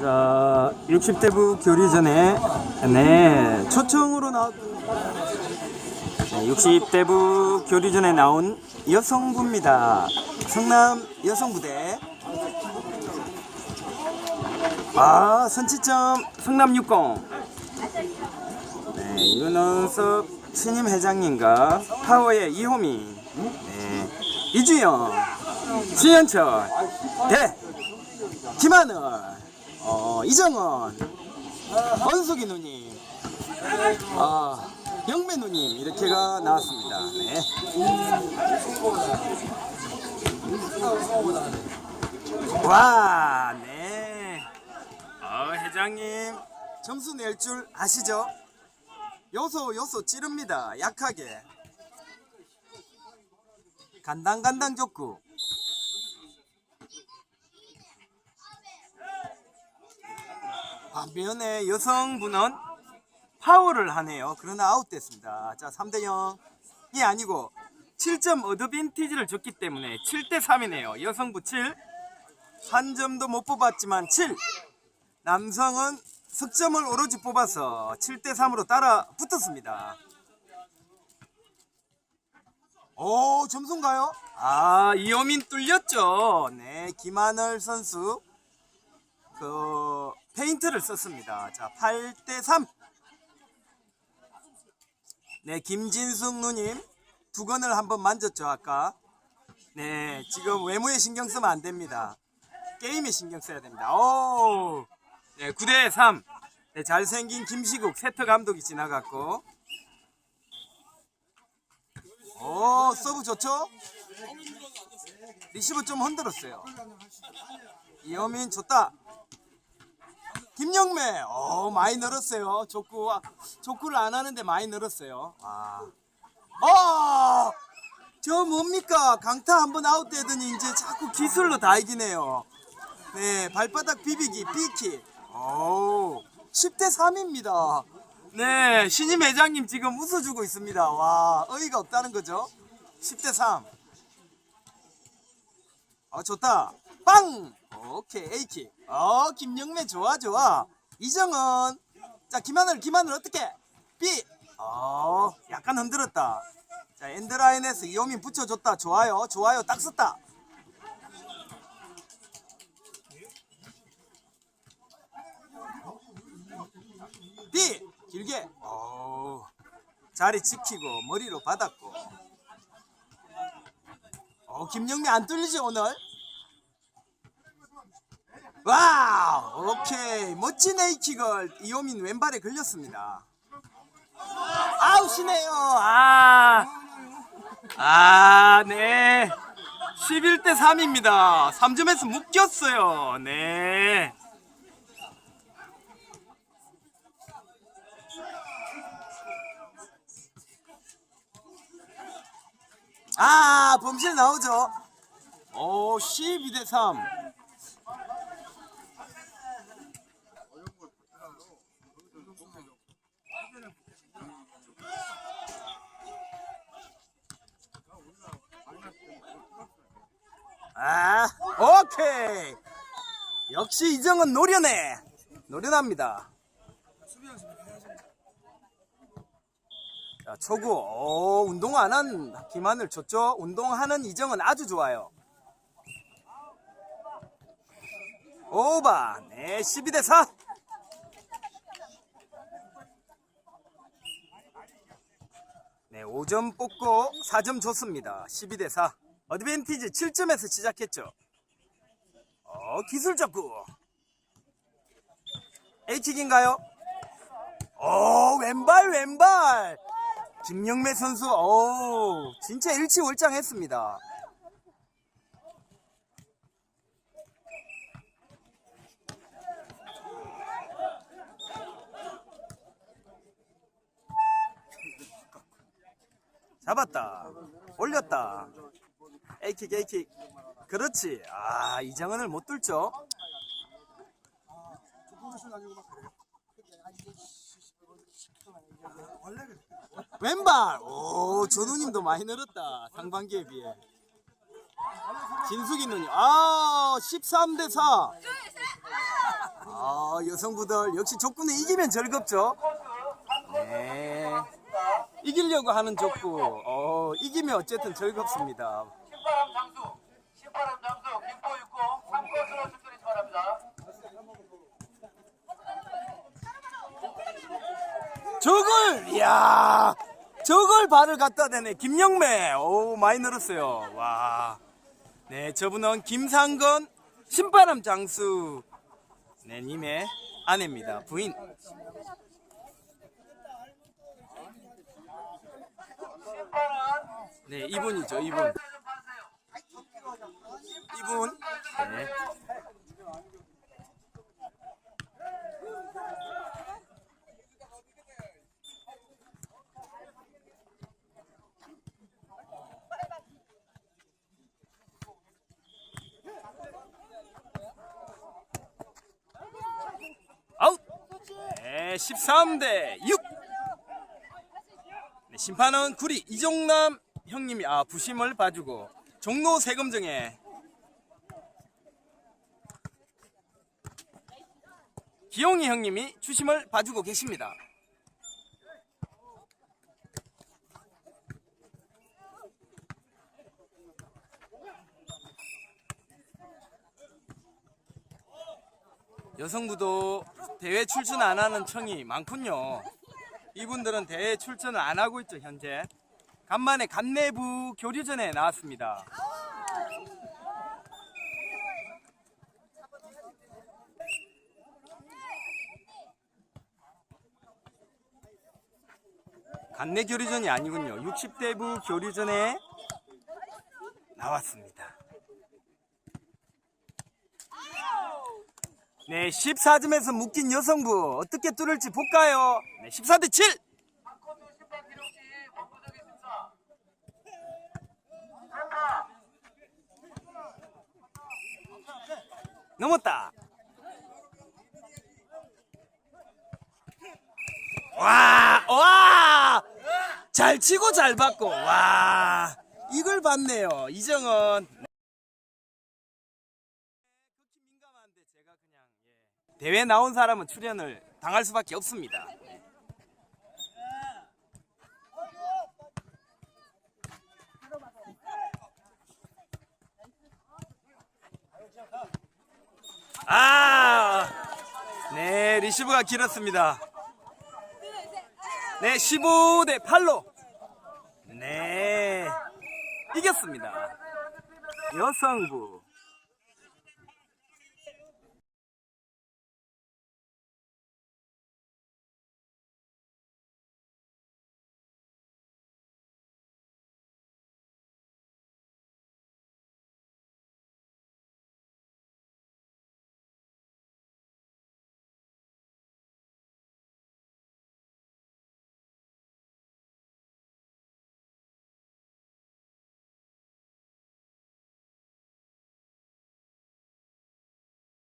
자, 60대부 교류전에 네 초청으로 네, 60대부 교류전에 나온 여성부입니다. 성남 여성부대. 아 선취점 성남 60. 네, 윤원섭 신임 회장님과 파워의 이호민, 네, 이주영, 신현철, 대, 김하늘, 어, 이정원, 원숙이 누님, 아, 영배 누님 이렇게가 나왔습니다. 네. 와, 네. 어, 회장님 점수 낼 줄 아시죠? 요소 요소 찌릅니다. 약하게. 간당간당 족구. 반면에 여성분은 파워를 하네요. 그러나 아웃됐습니다. 자, 3대 0이 아니고 7점 어드밴티지를 줬기 때문에 7대 3이네요. 여성부 7. 한 점도 못 뽑았지만 7. 남성은 석점을 오로지 뽑아서 7대 3으로 따라 붙었습니다. 오, 점수인가요? 아, 이호민 뚫렸죠. 네, 김하늘 선수 그 페인트를 썼습니다. 자, 8대 3. 네, 김진숙 누님 두건을 한번 만졌죠, 아까. 네, 지금 외모에 신경 쓰면 안 됩니다. 게임에 신경 써야 됩니다. 오! 네, 9대 3. 네, 잘생긴 김시국 세터 감독이 지나갔고. 오, 서브 좋죠? 리시브 좀 흔들었어요. 이호민 좋다. 김영매, 어 많이 늘었어요. 족구, 족구를 안 하는데 많이 늘었어요. 아, 어, 저 뭡니까? 강타 한번 아웃되더니 이제 자꾸 기술로 다 이기네요. 네, 발바닥 비비기, 비키. 오, 10대 3입니다. 네, 신임 회장님 지금 웃어주고 있습니다. 와, 어이가 없다는 거죠? 10대 3. 어, 좋다. 빵! 오케이, A킥. 어, 김영매 좋아, 좋아. 이정은. 자, 김하늘, 김하늘 어떻게? B. 어, 약간 흔들었다. 자, 엔드라인에서 이호민 붙여줬다. 좋아요, 좋아요. 딱 썼다. B. 길게. 어, 자리 지키고, 머리로 받았고. 어, 김영미 안 뚫리지, 오늘? 와우 오케이. 멋진 에이킥을 이호민 왼발에 걸렸습니다. 아웃이네요. 아, 아아 네 11대 3입니다. 3점에서 묶였어요. 네. 아, 범실 나오죠. 오, 12대 3. 아, 오케이. 역시 이정은 노련해. 노련합니다. 자, 초구. 오, 운동 안 한 김하늘 좋죠? 운동하는 이정은 아주 좋아요. 오바. 네, 12대 4. 네, 5점 뽑고 4점 줬습니다. 12대 4. 어드밴티지 7점에서 시작했죠. 어, 기술 적구. H킥인가요? 오, 왼발, 왼발. 김영매 선수, 오, 진짜 일치월장 했습니다. 잡았다. 올렸다. A킥, A킥. 그렇지. 아, 이정은을 못 뚫죠. 왼발. 오, 전우님도 많이 늘었다. 상반기에 비해. 진숙이 누님. 아, 13대 4. 아, 여성부들 역시 족구는 이기면 즐겁죠. 네. 이기려고 하는 족구. 어, 이기면 어쨌든 즐겁습니다. 신바람 장수, 신바람 장수, 김포 60, 3코스로 축구를 바랍니다. 저걸, 이야, 저걸 발을 갖다 대네. 김영매. 오, 많이 늘었어요. 와. 네, 저분은 김상건 신바람 장수. 네, 님의 아내입니다. 부인. 네, 이분이죠, 이분. 좀 봐주세요. 이분. 네. 아웃! 네, 13대 6. 네, 심판은 구리 이종남 형님이 아 부심을 봐주고 종로 세금정에 기용이 형님이 주심을 봐주고 계십니다. 여성부도 대회 출전 안 하는 청이 많군요. 이분들은 대회 출전을 안 하고 있죠, 현재. 간만에 간내부 교류전에 나왔습니다. 간내 교류전이 아니군요. 60대부 교류전에 나왔습니다. 네, 14점에서 묶인 여성부 어떻게 뚫을지 볼까요? 네, 14 대 7. 3코스 심판 기록시 원부적입니다. 센터, 넘었다. 와, 와! 잘 치고 잘 받고, 와! 이걸 봤네요, 이정은. 극히 민감한데 제가 그냥 예. 대회 나온 사람은 출연을 당할 수밖에 없습니다. 아, 네 리시브가 길었습니다. 네, 15 대 8로 네 이겼습니다. 여성부